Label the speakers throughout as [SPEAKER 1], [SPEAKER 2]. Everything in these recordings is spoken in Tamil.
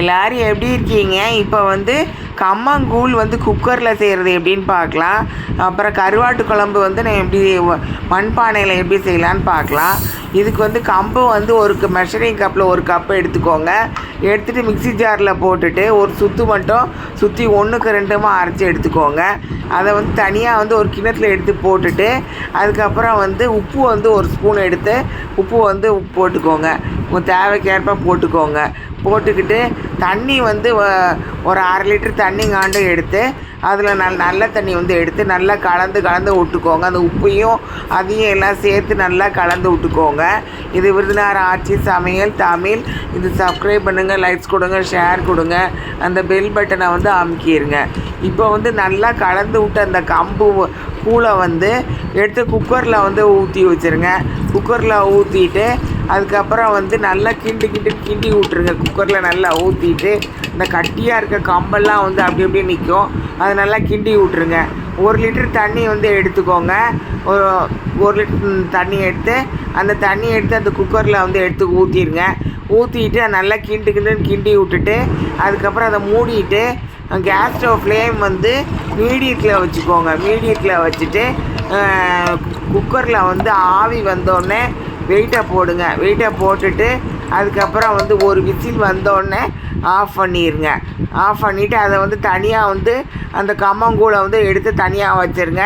[SPEAKER 1] எல்லாரும் எப்படி இருக்கீங்க? இப்போ வந்து கம்மங்கூழ் வந்து குக்கரில் செய்கிறது எப்படின்னு பார்க்கலாம். அப்புறம் கருவாட்டு குழம்பு வந்து நான் எப்படி மண்பானையில் எப்படி செய்யலான்னு பார்க்கலாம். இதுக்கு வந்து கம்பு வந்து ஒரு மெஷரிங் கப்பில் ஒரு கப்பு எடுத்துக்கோங்க. எடுத்துகிட்டு மிக்ஸி ஜாரில் போட்டுட்டு ஒரு சுத்து மட்டும் சுற்றி ஒன்றுக்கு ரெண்டுமா அரைச்சி எடுத்துக்கோங்க. அதை வந்து தனியாக வந்து ஒரு கிணத்துல எடுத்து போட்டுட்டு அதுக்கப்புறம் வந்து உப்பு வந்து ஒரு ஸ்பூன் எடுத்து உப்பு வந்து உப்பு போட்டுக்கோங்க. உங்கள் தேவைக்கேற்ப போட்டுக்கோங்க. போட்டுக்கிட்டு தண்ணி வந்து ஒரு அரை லிட்டர் தண்ணி காண்டு எடுத்து அதில் நல் நல்ல தண்ணி வந்து எடுத்து நல்லா கலந்து கலந்து விட்டுக்கோங்க. அந்த உப்பையும் அதையும் எல்லாம் சேர்த்து நல்லா கலந்து விட்டுக்கோங்க. இது விருதுநகர் ஆட்சி சமையல் தமிழ். இது சப்ஸ்கிரைப் பண்ணுங்கள் லைக்ஸ் கொடுங்க ஷேர் கொடுங்க. அந்த பெல் பட்டனை வந்து அமுக்கிடுங்க இப்போ வந்து நல்லா கலந்து விட்டு அந்த கம்பு கூழை வந்து எடுத்து குக்கரில் வந்து ஊற்றி வச்சுருங்க. குக்கரில் ஊற்றிட்டு அதுக்கப்புறம் வந்து நல்லா கிண்டி கிண்டி கிண்டி விட்ருங்க குக்கரில் நல்லா ஊற்றிட்டு இந்த கட்டியாக இருக்க கம்பெல்லாம் வந்து அப்படி அப்படியே நிற்கும் அதை நல்லா கிண்டி விட்ருங்க ஒரு லிட்டர் தண்ணி வந்து எடுத்துக்கோங்க. ஒரு ஒரு லிட்டர் தண்ணி எடுத்து அந்த தண்ணி எடுத்து அந்த குக்கரில் வந்து எடுத்து ஊற்றிடுங்க ஊற்றிட்டு நல்லா கிண்டு கிண்டுன்னு கிண்டி விட்டுட்டு அதுக்கப்புறம் அதை மூடிட்டு கேஸ் ஸ்டவ் ஃப்ளேம் வந்து மீடியத்தில் வச்சுக்கோங்க. மீடியத்தில் வச்சுட்டு குக்கரில் வந்து ஆவி வந்தோடனே வெயிட்டை போடுங்க. வெயிட்டை போட்டுட்டு அதுக்கப்புறம் வந்து ஒரு விசில் வந்தோடனே ஆஃப் பண்ணிடுங்க ஆஃப் பண்ணிவிட்டு அதை வந்து தனியாக வந்து அந்த கம்மங்கூழை வந்து எடுத்து தனியாக வச்சுருங்க.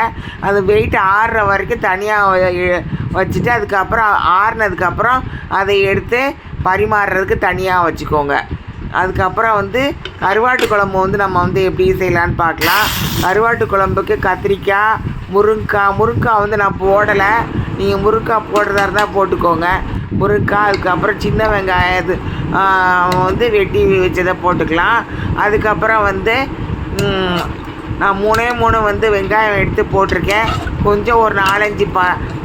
[SPEAKER 1] அது வெயிட் ஆறுற வரைக்கும் தனியாக வச்சுட்டு அதுக்கப்புறம் ஆறுனதுக்கப்புறம் அதை எடுத்து பரிமாறுறதுக்கு தனியாக வச்சுக்கோங்க. அதுக்கப்புறம் வந்து கருவாட்டு குழம்பு வந்து நம்ம வந்து எப்படி செய்யலான்னு பார்க்கலாம். கருவாட்டு குழம்புக்கு கத்திரிக்காய் முருங்கைக்காய் முருங்கைக்காய் வந்து நான் போடலை. நீங்கள் முருங்கைக்காய் போடுறதா இருந்தால் போட்டுக்கோங்க. முறுக்கா அதுக்கப்புறம் சின்ன வெங்காயம் இது வந்து வெட்டி வச்சதை போட்டுக்கலாம். அதுக்கப்புறம் வந்து நான் மூணே மூணு வந்து வெங்காயம் எடுத்து போட்டிருக்கேன். கொஞ்சம் ஒரு நாலஞ்சு ப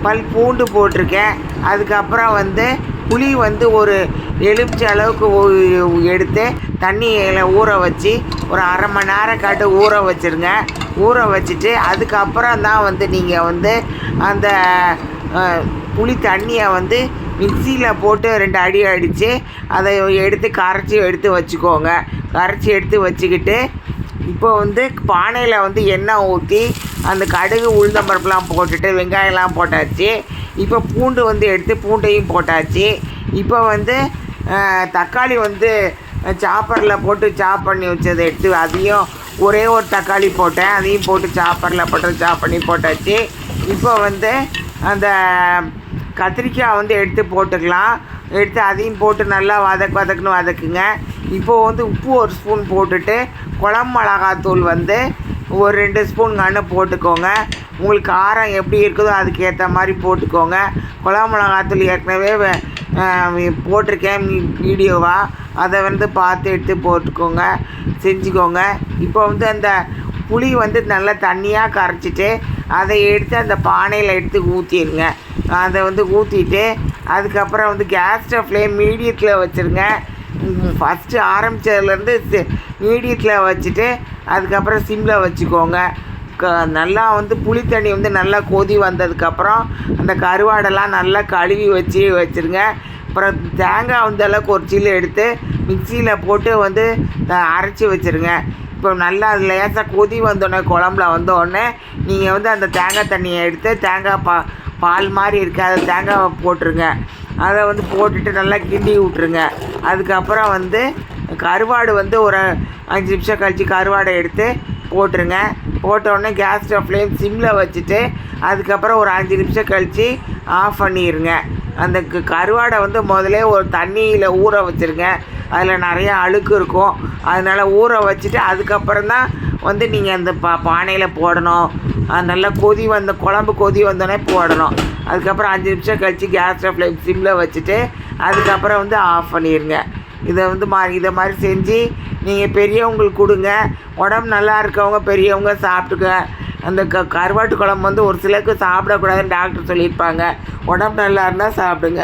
[SPEAKER 1] பல் பூண்டு போட்டிருக்கேன். அதுக்கப்புறம் வந்து புளி வந்து ஒரு எலுமிச்சை அளவுக்கு எடுத்து தண்ணியில் ஊற வச்சு ஒரு அரை மணி நேரம் காட்டு ஊற வச்சுருங்க. ஊற வச்சுட்டு அதுக்கப்புறம் தான் வந்து நீங்கள் வந்து அந்த புளி தண்ணியை வந்து மிக்சியில் போட்டு ரெண்டு அடி அடித்து அதை எடுத்து கரைச்சி எடுத்து வச்சுக்கோங்க. கரைச்சி எடுத்து வச்சுக்கிட்டு இப்போ வந்து பானையில் வந்து எண்ணெய் ஊற்றி அந்த கடுகு உளுந்தம்பருப்புலாம் போட்டுட்டு வெங்காயம்லாம் போட்டாச்சு. இப்போ பூண்டு வந்து எடுத்து பூண்டையும் போட்டாச்சு. இப்போ வந்து தக்காளி வந்து சாப்பரில் போட்டு சாப் பண்ணி வச்சதை எடுத்து அதையும் ஒரே ஒரு தக்காளி போட்டேன். அதையும் போட்டு சாப்பரில் போட்டு சாப் பண்ணி போட்டாச்சு. இப்போ வந்து அந்த கத்திரிக்காய் வந்து எடுத்து போட்டுக்கலாம். எடுத்து அதையும் போட்டு நல்லா வதக்கு வதக்குன்னு வதக்குங்க. இப்போது வந்து உப்பு ஒரு ஸ்பூன் போட்டுட்டு குழம்பு மிளகாத்தூள் வந்து ஒரு ரெண்டு ஸ்பூன் கண்ணு போட்டுக்கோங்க. உங்களுக்கு காரம் எப்படி இருக்குதோ அதுக்கேற்ற மாதிரி போட்டுக்கோங்க. குழம்பு மிளகாத்தூள் ஏற்கனவே போட்டிருக்கேன் வீடியோவாக அதை வந்து பார்த்து எடுத்து போட்டுக்கோங்க செஞ்சுக்கோங்க. இப்போ வந்து அந்த புளி வந்து நல்லா தண்ணியாக கரைச்சிட்டு அதை எடுத்து அந்த பானையில் எடுத்து ஊற்றிடுங்க அதை வந்து ஊற்றிட்டு அதுக்கப்புறம் வந்து கேஸ் ஸ்டவ் ஃப்ளேம் மீடியத்தில் வச்சுருங்க. ஃபஸ்ட்டு ஆரம்பித்ததுலேருந்து மீடியத்தில் வச்சுட்டு அதுக்கப்புறம் சிம்மில் வச்சுக்கோங்க. நல்லா வந்து புளி தண்ணி வந்து நல்லா கொதி வந்ததுக்கப்புறம் அந்த கருவாடெல்லாம் நல்லா கழுவி வச்சு வச்சுருங்க. அப்புறம் தேங்காய் வந்து அளவுக்கு ஒரு சில்லு எடுத்து மிக்சியில் போட்டு வந்து அரைச்சி வச்சுருங்க. இப்போ நல்லா அது லேசாக கொதி வந்தோடனே குழம்புல வந்தோடனே நீங்கள் வந்து அந்த தேங்காய் தண்ணியை எடுத்து தேங்காய் பா பால் மாதிரி இருக்குது அதை தேங்காவை போட்டுருங்க. அதை வந்து போட்டுட்டு நல்லா கிண்டி விட்ருங்க அதுக்கப்புறம் வந்து கருவாடு வந்து ஒரு அஞ்சு நிமிஷம் கழித்து கருவாடை எடுத்து போட்டுருங்க. போட்டோடனே கேஸ் ஸ்டவ் ஃப்ளேம் சிம்மில் வச்சுட்டு அதுக்கப்புறம் ஒரு அஞ்சு நிமிஷம் கழித்து ஆஃப் பண்ணிடுங்க அந்த க- கருவாடை வந்து முதலே ஒரு தண்ணியில் ஊற வச்சுருங்க. அதில் நிறையா அழுக்கு இருக்கும். அதனால் ஊற வச்சுட்டு அதுக்கப்புறம் தான் வந்து நீங்கள் அந்த பா பானையில் போடணும். அது நல்லா கொதி வந்த குழம்பு கொதி வந்தோடனே போடணும். அதுக்கப்புறம் அஞ்சு நிமிஷம் கழித்து கேஸ் ஸ்டவ் ஃப்ளேம் சிம்மில் வச்சுட்டு அதுக்கப்புறம் வந்து ஆஃப் பண்ணிடுங்க இதை வந்து மா இதை மாதிரி செஞ்சு நீங்கள் பெரியவங்களுக்கு கொடுங்க. உடம்பு நல்லா இருக்கவங்க பெரியவங்க சாப்பிட்டுக்க. அந்த க கருவாட்டு குழம்பு வந்து ஒரு சிலருக்கு சாப்பிடக்கூடாதுன்னு டாக்டர் சொல்லியிருப்பாங்க. உடம்பு நல்லா இருந்தால் சாப்பிடுங்க.